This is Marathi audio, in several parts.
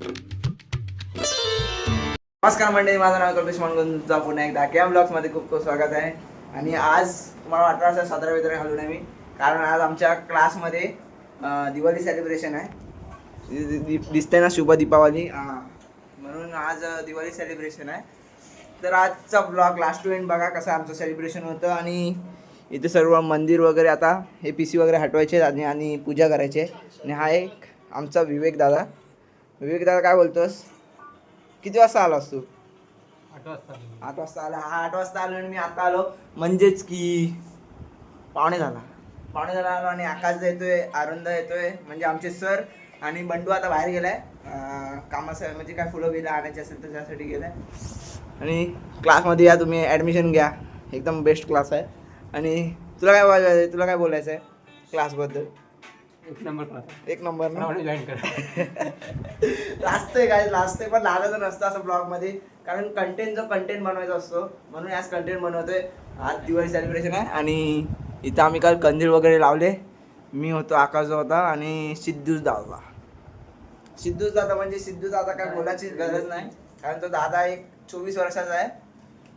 नमस्कार मंडळी माझं नाव कल्पेश मानगुंजचा पुन्हा एकदा. कॅम ब्लॉग्स खूप खूप स्वागत आहे. आणि आज तुम्हाला वाटलं असं सातारा वितरण घालून आहे मी कारण आज आमच्या क्लासमध्ये दिवाळी सेलिब्रेशन आहे. दि- दिसते ना शुभ दीपावली? म्हणून आज दिवाळी सेलिब्रेशन आहे. तर आजचा ब्लॉग लास्ट टू एंड बघा कसं आमचं सेलिब्रेशन होतं. आणि इथे सर्व मंदिर वगैरे आता हे पी सी वगैरे हटवायचे आणि आणि पूजा करायचे आणि हा एक आमचा विवेक दादा. विवेक दादा काय बोलतोस? किती वाजता आलास तू? आठ वाजता आला हा आठ वाजता आलो. आणि मी आता आलो. म्हणजेच की पावणे झाला. पावणे झाला आलो आणि आकाश येतोय आनंद येतोय म्हणजे आमचे सर आणि बंडू आता बाहेर गेलाय. कामासाठी म्हणजे काय फुलं बिलं आणायची असेल तर त्यासाठी गेलाय. आणि क्लासमध्ये या तुम्ही ॲडमिशन घ्या. एकदम बेस्ट क्लास आहे. आणि तुला काय बोलायचं तुला काय बोलायचं आहे क्लासबद्दल. एक नंबर एक नंबर ना? जॉईन करा. लास्ट आहे काय लास्ट आहे. पण लागायचं नसतं असं ब्लॉगमध्ये कारण कंटेंट जो कंटेंट बनवायचा असतो म्हणून आज कंटेंट बनवतोय. आज दिवाळी सेलिब्रेशन आहे आणि इथं आम्ही काल कंदील वगैरे लावले. मी होतो आकाश होता आणि सिद्धूच दादा. सिद्धूच दादा म्हणजे सिद्धू दादा काय बोलायची गरज नाही. कारण तो दादा एक चोवीस वर्षाचा आहे.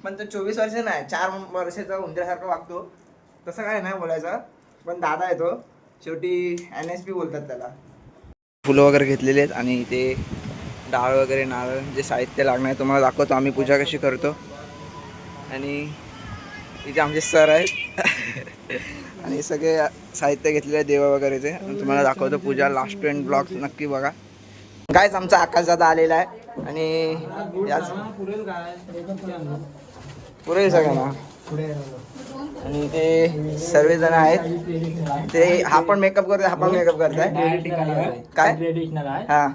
पण तो चोवीस वर्ष नाही चार वर्षाचा उंदऱ्यासारखं वागतो. तसं काय नाही बोलायचं. पण दादा आहे तो. शेवटी एन एस पी बोलतात त्याला. फुलं वगैरे घेतलेली आहेत आणि ते डाळ वगैरे नारळ जे साहित्य लागणार आहे तुम्हाला दाखवतो. आम्ही पूजा कशी करतो. आणि इथे आमचे सर आहेत. आणि सगळे साहित्य घेतलेले आहे देवा वगैरेचे. आणि तुम्हाला दाखवतो पूजा लास्ट एंड ब्लॉग नक्की बघा. कायच आमचा आकाश दादा आलेला आहे. आणि याच पुरेल सगळ्यांना. आणि ते सर्वजण आहेत. ते हा पण मेकअप करतोय हा पण मेकअप करताय. काय? हा.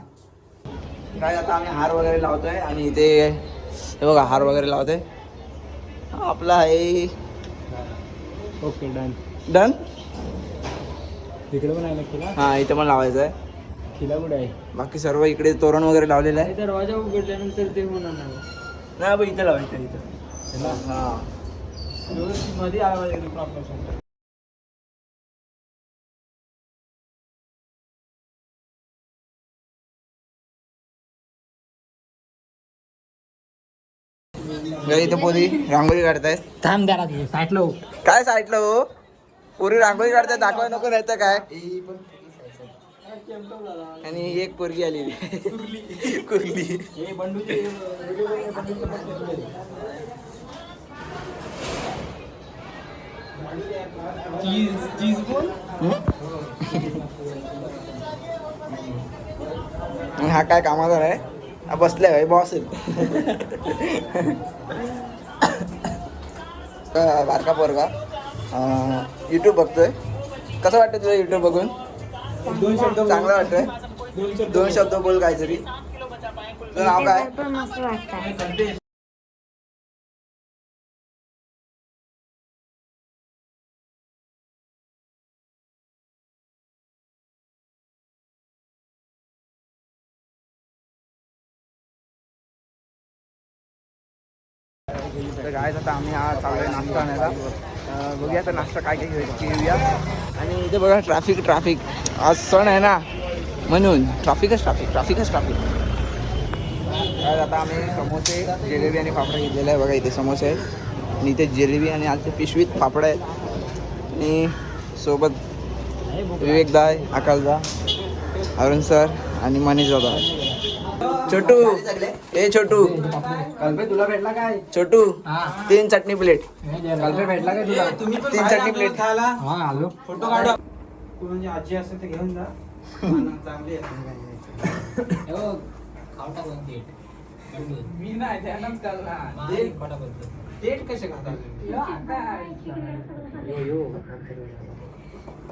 काय आता आम्ही हार वगैरे लावतोय आणि इथे हे बघा हार वगैरे लावतोय. हा, आपला आहे. ओके डन डन तिकडे पण आहे हा इथे पण लावायचं आहे. खिला कुठे आहे? बाकी सर्व इकडे तोरण वगैरे लावलेलं आहे. दरवाजा उघडल्यानंतर ते होणार नाही. इथे लावायचं इथं. हा. मध्ये आवाज येतो प्रॉपर इथे पोरी रांगोळी काढतायत. थांब द्या साठलो काय साईडला हो पोरी रांगोळी काढतायत दाखवाय नको नाही तर काय. आणि ही एक पोरगी आलेली. कुर्ली. हे चीज चीज बोल. आणि हा काय कामाचा आहे हा बसलाय भाई बॉस बारका पोरगा. युट्यूब बघतोय. कसं वाटतं तुला युट्यूब बघून? दोन शब्द. चांगलं वाटतंय. दोन शब्द दोन शब्द बोल काहीतरी. तुझं नाव काय? तर काय आता आम्ही आज आहे नाश्ता आणायला. बघूया तर नाश्ता काय काय घेऊ- घेऊया. आणि इथे बघा ट्रॅफिक ट्रॅफिक आज सण आहे ना म्हणून. ट्रॅफिकच ट्रॅफिक ट्रॅफिकच ट्रॅफिक काय आता आम्ही समोसे जिलेबी आणि फाफडा घेतलेला आहे बघा इथे समोसे. आहेत आणि इथे जिलेबी आणि आज पिशवीत पापड आहेत. आणि सोबत विवेकदा आकाशदा अरुण सर आणि मनीष दादा छोटू ए छोटू कल्पे तुला भेटला काय छोटू हा तीन चटणी प्लेट कल्पे भेटला काय तुला तुम्ही तीन चटणी प्लेट हा आलो फोटो काढ तू म्हणजे आजी असेल तर घेऊन जा चांगली मी नाही त्यानंच करणार डेट कसे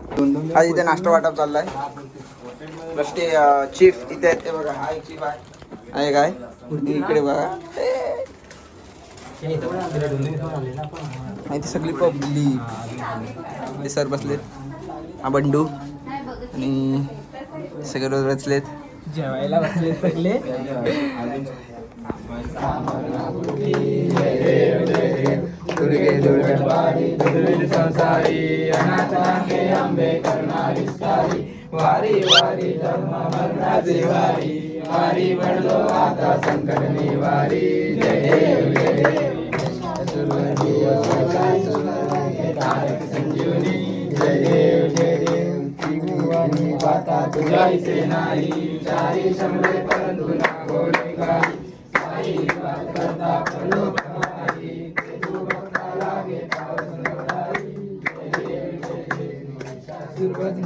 आज इथे नाश्ता वाटप चाललाय. प्लस ते चीफ इथे आहेत ते बघा. हा चीफ आहे. काय? इकडे बघा. आणि ती सगळी पब्लिक सर बसलेत. हा बंडू. आणि सगळे रोज बसलेत. जेवायला बसले सगळे. दुर्विध संसारी अनाथांगे आंबे करणारी वारी वारी धर्म मरणाचे वारी वारी म्हणलो आता संकट निवारी जय देव जय. देव संजीवनी. जय देव जय देव त्रिभुवनी पाता तुझायचे नाही चारी शंभरे परंतु ना बोले काही साई करता पडलो भवाई ते तू भक्ता Украине.